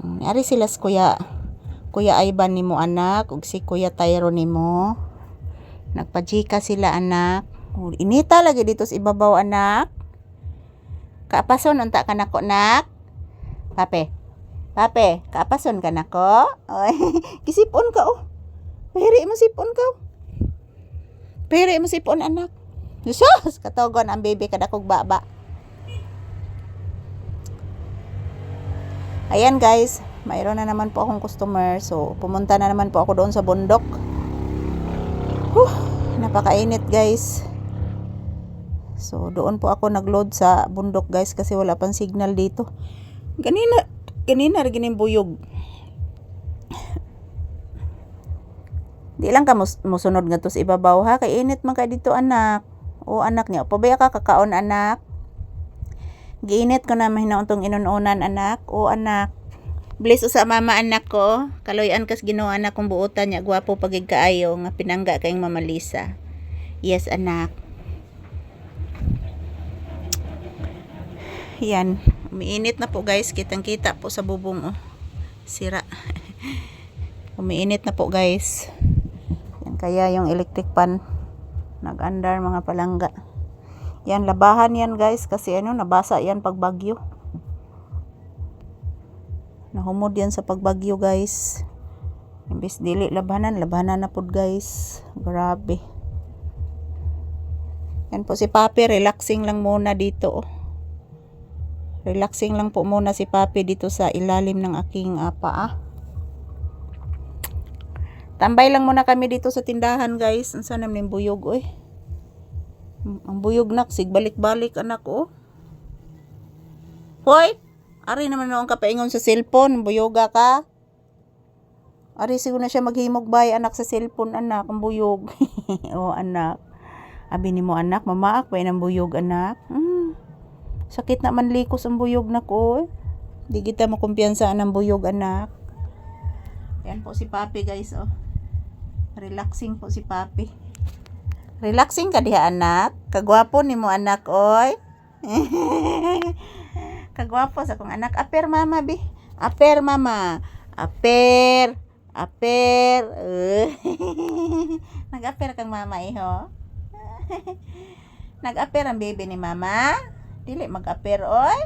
Mm, Ari sila si kuya. Kuya Ivan nimo anak ug si Kuya Tyro nimo. Nagpajika sila anak. Oh, Inita lagi dito sa ibabaw anak. Kaapason unta ka nako nak. Pape. Pape, kaapason ka nako. Oy, kisipon ka oh. Pahiri mo sipon ka. oh. Pahiri mo sipon anak. Jesus, katogon ang baby kada kog baba. Ayan guys, mayroon na naman po akong customer. So, pumunta na naman po ako doon sa bundok. Huh, napakainit guys. So, doon po ako nagload sa bundok guys kasi wala pang signal dito. Ganina, ganina rin buyog. Di lang ka mus- musunod nga to sa ibabaw ha. Kay init man ka dito anak. O anak niya, pabaya ka kakaon anak. Giinit ko na mahinauntong inununan anak. O anak. Bless sa mama anak ko. Kaloyan kas ginawa anak kong buotan niya. Gwapo pagig kaayo nga pinangga kayong mama Lisa. Yes anak. Yan. Umiinit na po guys. Kitang kita po sa bubong oh. Sira. Umiinit na po guys. Yan kaya yung electric pan nag-andar mga palangga. Yan labahan yan guys kasi ano nabasa yan pag bagyo. Nahumod yan sa pagbagyo guys. Imbis dili labanan, labanan na pod guys. Grabe. Yan po si Papi, relaxing lang muna dito. oh. Relaxing lang po muna si Papi dito sa ilalim ng aking ah, paa. Tambay lang muna kami dito sa tindahan guys. Ang sana ng buyog oy. Mm, Ang buyog nak, sig balik-balik anak oh. Hoy! Ari naman noong kapaingon sa cellphone, buyoga ka. Ari siguro na siya maghimog bay anak sa cellphone anak, ang buyog. oh anak. Abi ni mo anak, mamaak pa ng buyog anak. Hmm. Sakit na man likos ang buyog na ko. Di kita mo kumpiyansa ng buyog anak. Yan po si Papi guys oh. Relaxing po si Papi. Relaxing ka diha anak. Kagwapo ni mo anak oy. Kagwapo sa kong anak. Aper mama bi. Aper mama. Aper. Aper. Nag-aper kang mama iho. Nag-aper ang baby ni mama. Dili mag-aper oy.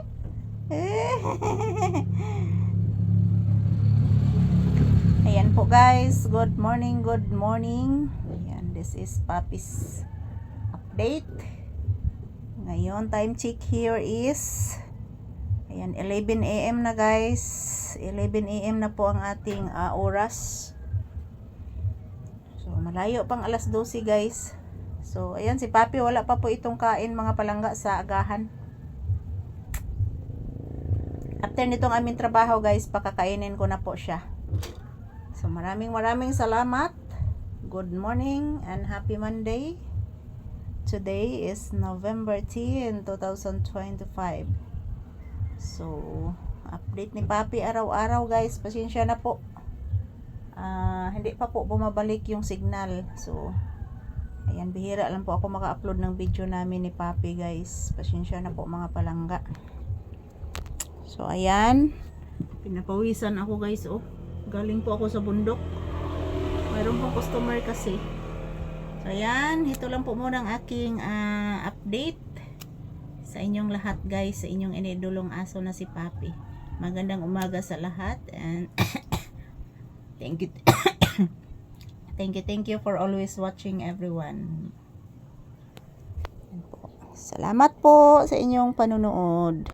Ayan po guys. Good morning, good morning. This is Papi's update. Ngayon, time check here is Ayan, 11 a.m. na guys. 11 a.m. na po ang ating ah, oras. So, malayo pang alas 12 guys. So, ayan si Papi, wala pa po itong kain mga palangga sa agahan. After nitong aming trabaho guys, pakakainin ko na po siya. So, maraming maraming salamat. Good morning and happy Monday. Today is November 10, 2025. So, update ni Papi araw-araw guys. Pasensya na po. Ah, hindi pa po bumabalik yung signal. So, ayan, bihira lang po ako maka-upload ng video namin ni Papi guys. Pasensya na po mga palangga. So, ayan. Pinapawisan ako guys, oh. Galing po ako sa bundok. Mayroon pong customer kasi. So, ayan. Ito lang po muna ang aking ah, update sa inyong lahat guys, sa inyong inidulong aso na si Papi. Magandang umaga sa lahat and thank you thank you thank you for always watching everyone. Po. Salamat po sa inyong panunood.